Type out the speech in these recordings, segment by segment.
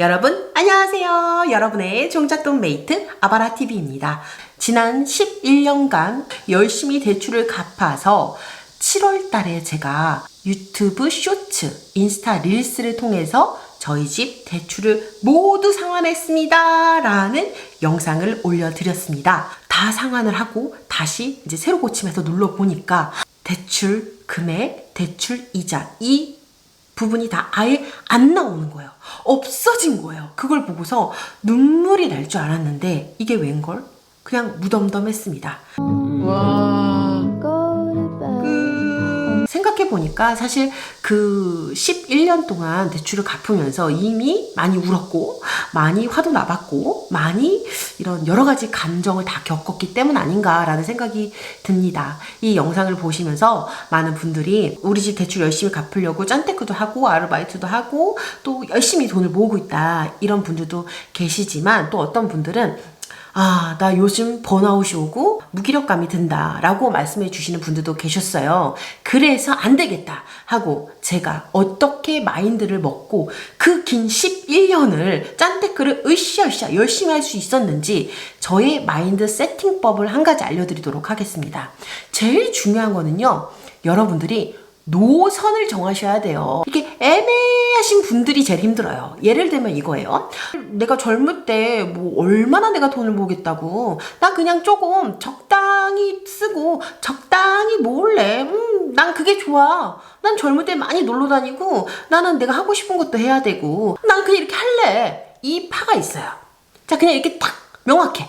여러분, 안녕하세요. 여러분의 종잣돈 메이트 아바라TV입니다. 지난 11년간 열심히 대출을 갚아서 7월 달에 제가 유튜브 쇼츠, 인스타 릴스를 통해서 저희 집 대출을 모두 상환했습니다. 라는 영상을 올려드렸습니다. 다 상환을 하고 다시 이제 새로 고침해서 눌러보니까 대출 금액, 대출 이자, 이 부분이 다 아예 안 나오는 거예요. 없어진 거예요. 그걸 보고서 눈물이 날 줄 알았는데 이게 웬걸? 그냥 무덤덤했습니다. 와. 그 생각해 보니까 사실 그 11년 동안 대출을 갚으면서 이미 많이 울었고 많이 화도 나봤고 많이 이런 여러 가지 감정을 다 겪었기 때문 아닌가라는 생각이 듭니다. 이 영상을 보시면서 많은 분들이 우리 집 대출 열심히 갚으려고 짠테크도 하고 아르바이트도 하고 또 열심히 돈을 모으고 있다 이런 분들도 계시지만 또 어떤 분들은 아, 나 요즘 번아웃이 오고 무기력감이 든다 라고 말씀해 주시는 분들도 계셨어요. 그래서 안 되겠다 하고 제가 어떻게 마인드를 먹고 그 긴 11년을 짠테크를 으쌰으쌰 열심히 할 수 있었는지 저의 마인드 세팅법을 한 가지 알려드리도록 하겠습니다. 제일 중요한 거는요, 여러분들이 노선을 정하셔야 돼요. 이렇게 애매하신 분들이 제일 힘들어요. 예를 들면 이거예요. 내가 젊을 때 뭐 얼마나 내가 돈을 모으겠다고. 난 그냥 조금 적당히 쓰고 적당히 모을래. 음, 난 그게 좋아. 난 젊을 때 많이 놀러 다니고 나는 내가 하고 싶은 것도 해야 되고 난 그냥 이렇게 할래. 이 파가 있어요. 자, 그냥 이렇게 딱 명확해.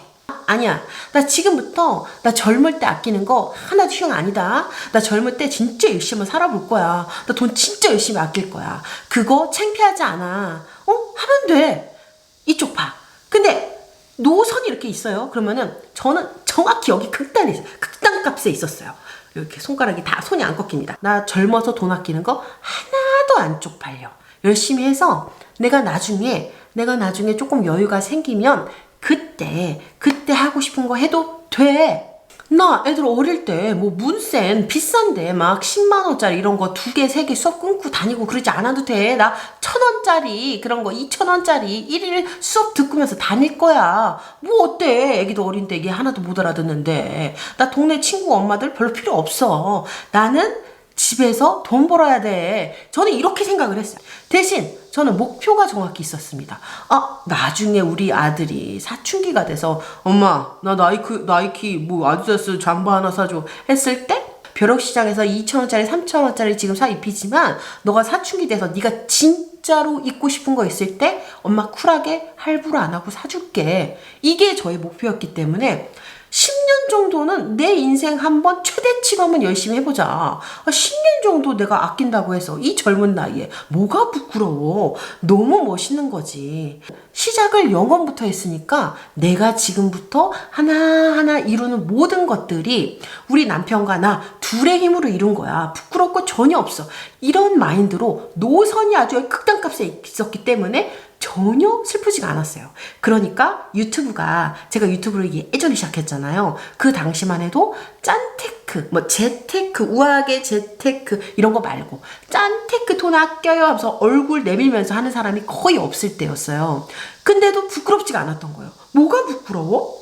아니야. 나 지금부터 나 젊을 때 아끼는 거 하나도 흉 아니다. 나 젊을 때 진짜 열심히 살아볼 거야. 나 돈 진짜 열심히 아낄 거야. 그거 창피하지 않아. 어? 하면 돼. 이쪽 봐. 근데 노선이 이렇게 있어요. 그러면은 저는 정확히 여기 극단에 있어요. 극단 값에 있었어요. 이렇게 손가락이 다 손이 안 꺾입니다. 나 젊어서 돈 아끼는 거 하나도 안 쪽팔려. 열심히 해서 내가 나중에 내가 나중에 조금 여유가 생기면 그때 그때 하고 싶은 거 해도 돼. 나 애들 어릴 때 뭐 문센 비싼데 막 10만 원짜리 이런 거 두 개 세 개 수업 끊고 다니고 그러지 않아도 돼. 나 천 원짜리 그런 거 2천 원짜리 일일 수업 듣고면서 다닐 거야. 뭐 어때? 애기도 어린데 이게 하나도 못 알아듣는데. 나 동네 친구 엄마들 별로 필요 없어. 나는 집에서 돈 벌어야 돼. 저는 이렇게 생각을 했어요. 대신 저는 목표가 정확히 있었습니다. 아, 나중에 우리 아들이 사춘기가 돼서 엄마, 나 나이키, 나이키 뭐 아디다스 잠바 하나 사줘 했을 때 벼룩시장에서 2천원짜리, 3천원짜리 지금 사 입히지만 너가 사춘기 돼서 네가 진짜로 입고 싶은 거 있을 때 엄마 쿨하게 할부로 안 하고 사줄게. 이게 저의 목표였기 때문에 10년 정도는 내 인생 한번 최대치로 한번 열심히 해보자. 아, 10년 정도 내가 아낀다고 해서 이 젊은 나이에 뭐가 부끄러워. 너무 멋있는 거지. 시작을 영원부터 했으니까 내가 지금부터 하나하나 이루는 모든 것들이 우리 남편과 나 둘의 힘으로 이룬 거야. 부끄럽고 전혀 없어. 이런 마인드로 노선이 아주 극단값에 있었기 때문에 전혀 슬프지가 않았어요. 그러니까 유튜브가 제가 유튜브를 예전에 시작했잖아요. 그 당시만 해도 짠테크, 뭐 재테크, 우아하게 재테크 이런 거 말고 짠테크 돈 아껴요 하면서 얼굴 내밀면서 하는 사람이 거의 없을 때였어요. 근데도 부끄럽지가 않았던 거예요. 뭐가 부끄러워?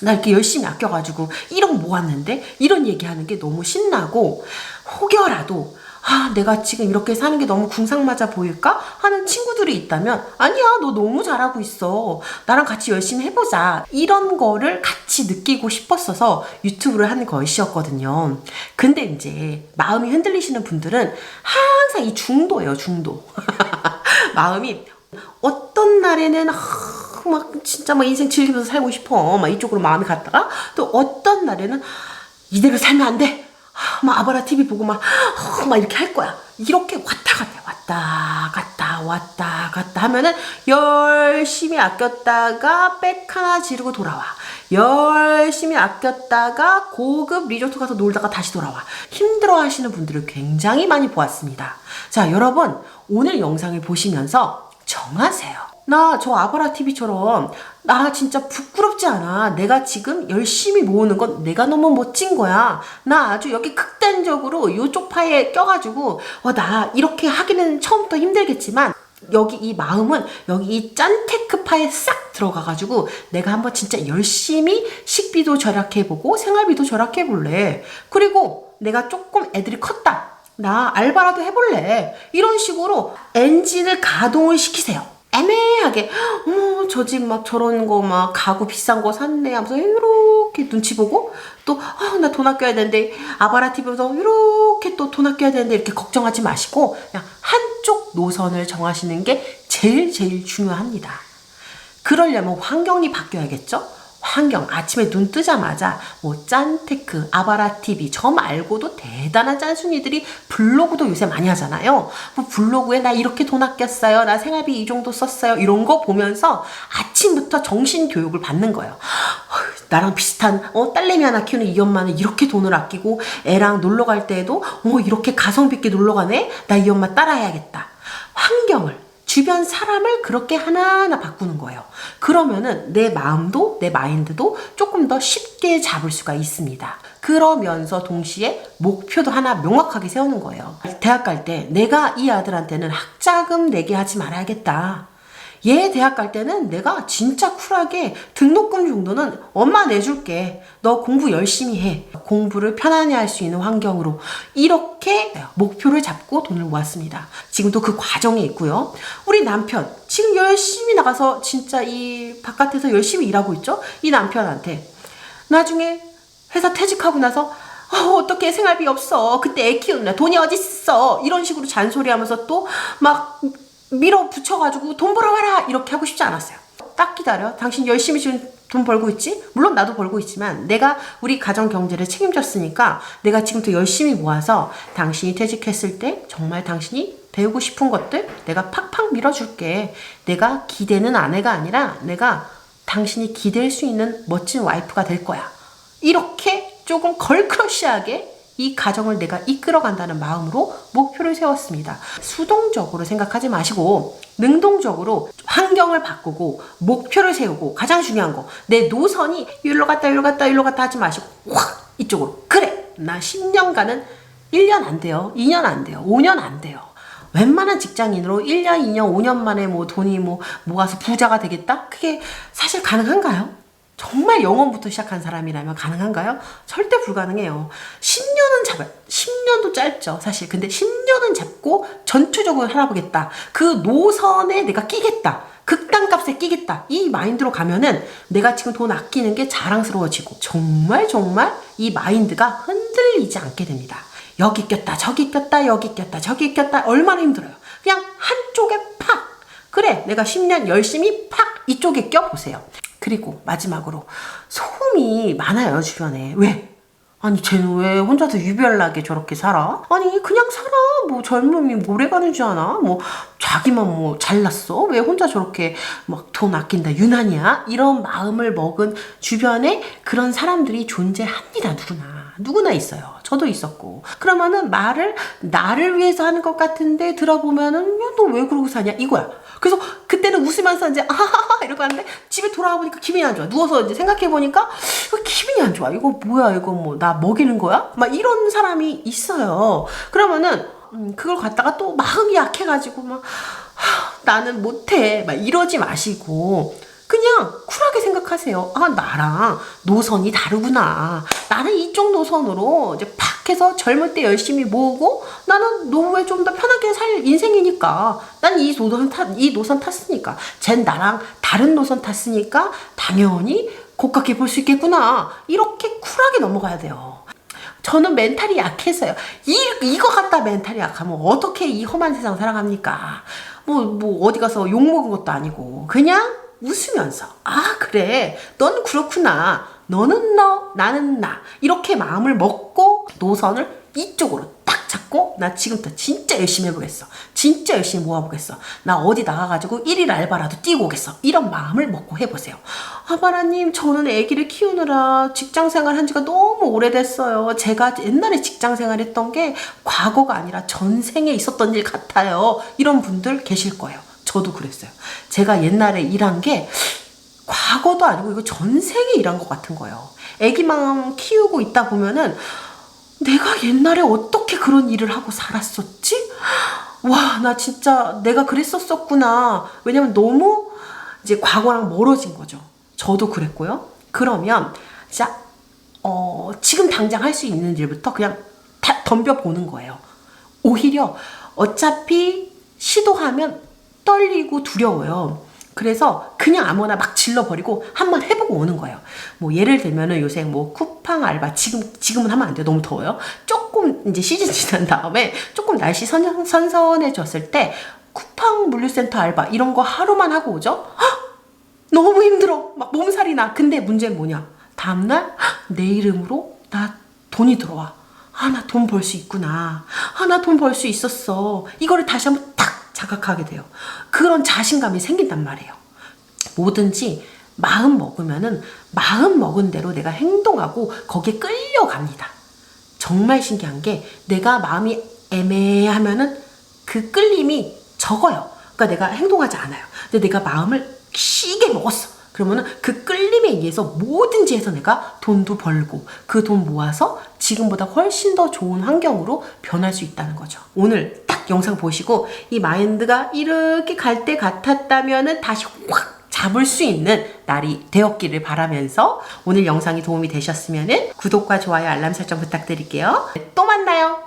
나 이렇게 열심히 아껴가지고 1억 모았는데 이런 얘기하는 게 너무 신나고 혹여라도 아, 내가 지금 이렇게 사는 게 너무 궁상맞아 보일까? 하는 친구들이 있다면, 아니야, 너 너무 잘하고 있어. 나랑 같이 열심히 해보자. 이런 거를 같이 느끼고 싶었어서 유튜브를 한 것이었거든요. 근데 이제 마음이 흔들리시는 분들은 항상 이 중도예요, 중도. 마음이 어떤 날에는 아, 막 진짜 막 인생 즐기면서 살고 싶어. 막 이쪽으로 마음이 갔다가 또 어떤 날에는 이대로 살면 안 돼. 아, 막 아바라 TV 보고 막, 어, 막 이렇게 할 거야. 이렇게 왔다 갔다, 왔다 갔다, 왔다 갔다 하면은 열심히 아꼈다가 백 하나 지르고 돌아와. 열심히 아꼈다가 고급 리조트 가서 놀다가 다시 돌아와. 힘들어 하시는 분들을 굉장히 많이 보았습니다. 자, 여러분, 오늘 영상을 보시면서 정하세요. 나 저 아바라 TV처럼 나 진짜 부끄럽지 않아. 내가 지금 열심히 모으는 건 내가 너무 멋진 거야. 나 아주 여기 극단적으로 요쪽 파에 껴가지고 어, 나 이렇게 하기는 처음부터 힘들겠지만 여기 이 마음은 여기 이 짠테크파에 싹 들어가가지고 내가 한번 진짜 열심히 식비도 절약해보고 생활비도 절약해볼래. 그리고 내가 조금 애들이 컸다. 나 알바라도 해볼래. 이런 식으로 엔진을 가동을 시키세요. 애매하게, 어, 저 집 막 저런 거 막 가구 비싼 거 샀네 하면서 이렇게 눈치 보고 또, 아, 나돈 아껴야 되는데 아바라 TV에서 이렇게 또 돈 아껴야 되는데 이렇게 걱정하지 마시고 그냥 한쪽 노선을 정하시는 게 제일 제일 중요합니다. 그러려면 환경이 바뀌어야겠죠? 환경 아침에 눈 뜨자마자 뭐 짠테크, 아바라 TV 저 말고도 대단한 짠순이들이 블로그도 요새 많이 하잖아요. 뭐 블로그에 나 이렇게 돈 아꼈어요. 나 생활비 이 정도 썼어요. 이런 거 보면서 아침부터 정신 교육을 받는 거예요. 나랑 비슷한 어, 딸내미 하나 키우는 이 엄마는 이렇게 돈을 아끼고 애랑 놀러 갈 때에도 어 이렇게 가성비 있게 놀러 가네. 나 이 엄마 따라해야겠다. 환경을 주변 사람을 그렇게 하나하나 바꾸는 거예요. 그러면은 내 마음도 내 마인드도 조금 더 쉽게 잡을 수가 있습니다. 그러면서 동시에 목표도 하나 명확하게 세우는 거예요. 대학 갈 때 내가 이 아들한테는 학자금 내게 하지 말아야겠다. 얘 대학 갈 때는 내가 진짜 쿨하게 등록금 정도는 엄마 내줄게. 너 공부 열심히 해. 공부를 편안히 할 수 있는 환경으로. 이렇게 목표를 잡고 돈을 모았습니다. 지금도 그 과정에 있고요. 우리 남편, 지금 열심히 나가서 진짜 이 바깥에서 열심히 일하고 있죠? 이 남편한테. 나중에 회사 퇴직하고 나서 어, 어떻게 생활비 없어. 그때 애 키우느라 돈이 어딨어. 이런 식으로 잔소리하면서 또 막 밀어 붙여가지고 돈 벌어 와라 이렇게 하고 싶지 않았어요. 딱 기다려. 당신 열심히 지금 돈 벌고 있지? 물론 나도 벌고 있지만 내가 우리 가정 경제를 책임졌으니까 내가 지금부터 열심히 모아서 당신이 퇴직했을 때 정말 당신이 배우고 싶은 것들 내가 팍팍 밀어줄게. 내가 기대는 아내가 아니라 내가 당신이 기댈 수 있는 멋진 와이프가 될 거야. 이렇게 조금 걸크러쉬하게 이 가정을 내가 이끌어간다는 마음으로 목표를 세웠습니다. 수동적으로 생각하지 마시고 능동적으로 환경을 바꾸고 목표를 세우고 가장 중요한 거 내 노선이 일로 갔다 일로 갔다 일로 갔다 하지 마시고 확 이쪽으로 그래 나 10년간은 1년 안 돼요 2년 안 돼요 5년 안 돼요 웬만한 직장인으로 1년, 2년, 5년 만에 뭐 돈이 뭐 모아서 부자가 되겠다? 그게 사실 가능한가요? 정말 영원부터 시작한 사람이라면 가능한가요? 절대 불가능해요. 10년은 잡아, 10년도 짧죠, 사실. 근데 10년은 잡고 전투적으로 살아보겠다. 그 노선에 내가 끼겠다. 극단값에 끼겠다. 이 마인드로 가면은 내가 지금 돈 아끼는 게 자랑스러워지고 정말 정말 이 마인드가 흔들리지 않게 됩니다. 여기 꼈다, 저기 꼈다, 여기 꼈다, 저기 꼈다. 얼마나 힘들어요. 그냥 한쪽에 팍! 그래, 내가 10년 열심히 팍! 이쪽에 껴보세요. 그리고 마지막으로 소음이 많아요 주변에 왜? 아니 쟤는 왜 혼자서 유별나게 저렇게 살아? 아니 그냥 살아 뭐 젊음이 오래 가는 줄 아나? 뭐 자기만 뭐 잘났어? 왜 혼자 저렇게 막 돈 아낀다 유난이야? 이런 마음을 먹은 주변에 그런 사람들이 존재합니다 누구나 누구나 있어요 저도 있었고 그러면은 말을 나를 위해서 하는 것 같은데 들어보면은 너 왜 그러고 사냐 이거야 그래서 그때는 웃으면서 이제 아하하 이러고 하는데 집에 돌아와 보니까 기분이 안 좋아. 누워서 이제 생각해 보니까 기분이 안 좋아. 이거 뭐야? 이거 뭐 나 먹이는 거야? 막 이런 사람이 있어요. 그러면은 음, 그걸 갖다가 또 마음이 약해가지고 막 하, 나는 못해. 막 이러지 마시고 그냥 쿨하게 생각하세요. 아, 나랑 노선이 다르구나. 나는 이쪽 노선으로 이제 팍 해서 젊을 때 열심히 모으고 나는 노후에 좀 더 편하게 살 인생이니까 난 이 노선 탔, 이 노선 탔으니까 쟨 나랑 다른 노선 탔으니까 당연히 고깝게 볼 수 있겠구나. 이렇게 쿨하게 넘어가야 돼요. 저는 멘탈이 약해서요. 이, 이거 갖다 멘탈이 약하면 어떻게 이 험한 세상 살아갑니까? 뭐, 뭐, 어디 가서 욕먹은 것도 아니고. 그냥 웃으면서, 아, 그래. 넌 그렇구나. 너는 너, 나는 나. 이렇게 마음을 먹고 노선을 이쪽으로 딱 잡고, 나 지금부터 진짜 열심히 해보겠어. 진짜 열심히 모아보겠어. 나 어디 나가가지고 일일 알바라도 뛰고 오겠어. 이런 마음을 먹고 해보세요. 아바라님, 저는 아기를 키우느라 직장 생활 한 지가 너무 오래됐어요. 제가 옛날에 직장 생활 했던 게 과거가 아니라 전생에 있었던 일 같아요. 이런 분들 계실 거예요. 저도 그랬어요. 제가 옛날에 일한 게 과거도 아니고 이거 전생에 일한 것 같은 거예요. 아기만 키우고 있다 보면은 내가 옛날에 어떻게 그런 일을 하고 살았었지? 와, 나 진짜 내가 그랬었었구나. 왜냐면 너무 이제 과거랑 멀어진 거죠. 저도 그랬고요. 그러면 진짜 어, 지금 당장 할 수 있는 일부터 그냥 다 덤벼보는 거예요. 오히려 어차피 시도하면 떨리고 두려워요. 그래서 그냥 아무나 막 질러버리고 한번 해보고 오는 거예요. 뭐 예를 들면은 요새 뭐 쿠팡 알바 지금 지금은 하면 안 돼요. 너무 더워요. 조금 이제 시즌 지난 다음에 조금 날씨 선, 선선해졌을 때 쿠팡 물류센터 알바 이런 거 하루만 하고 오죠. 헉! 너무 힘들어. 막 몸살이 나. 근데 문제는 뭐냐? 다음날 헉, 내 이름으로 나 돈이 들어와. 아, 나 돈 벌 수 있구나. 아, 나 돈 벌 수 있었어. 이거를 다시 한번 탁 자각하게 돼요. 그런 자신감이 생긴단 말이에요. 뭐든지 마음 먹으면은 마음 먹은 대로 내가 행동하고 거기에 끌려갑니다. 정말 신기한 게 내가 마음이 애매하면은 그 끌림이 적어요. 그러니까 내가 행동하지 않아요. 근데 내가 마음을 시게 먹었어. 그러면은 그 끌림에 의해서 뭐든지 해서 내가 돈도 벌고 그 돈 모아서 지금보다 훨씬 더 좋은 환경으로 변할 수 있다는 거죠. 오늘 딱 영상 보시고 이 마인드가 이렇게 갈 때 같았다면은 다시 확 잡을 수 있는 날이 되었기를 바라면서 오늘 영상이 도움이 되셨으면은 구독과 좋아요 알람 설정 부탁드릴게요. 또 만나요.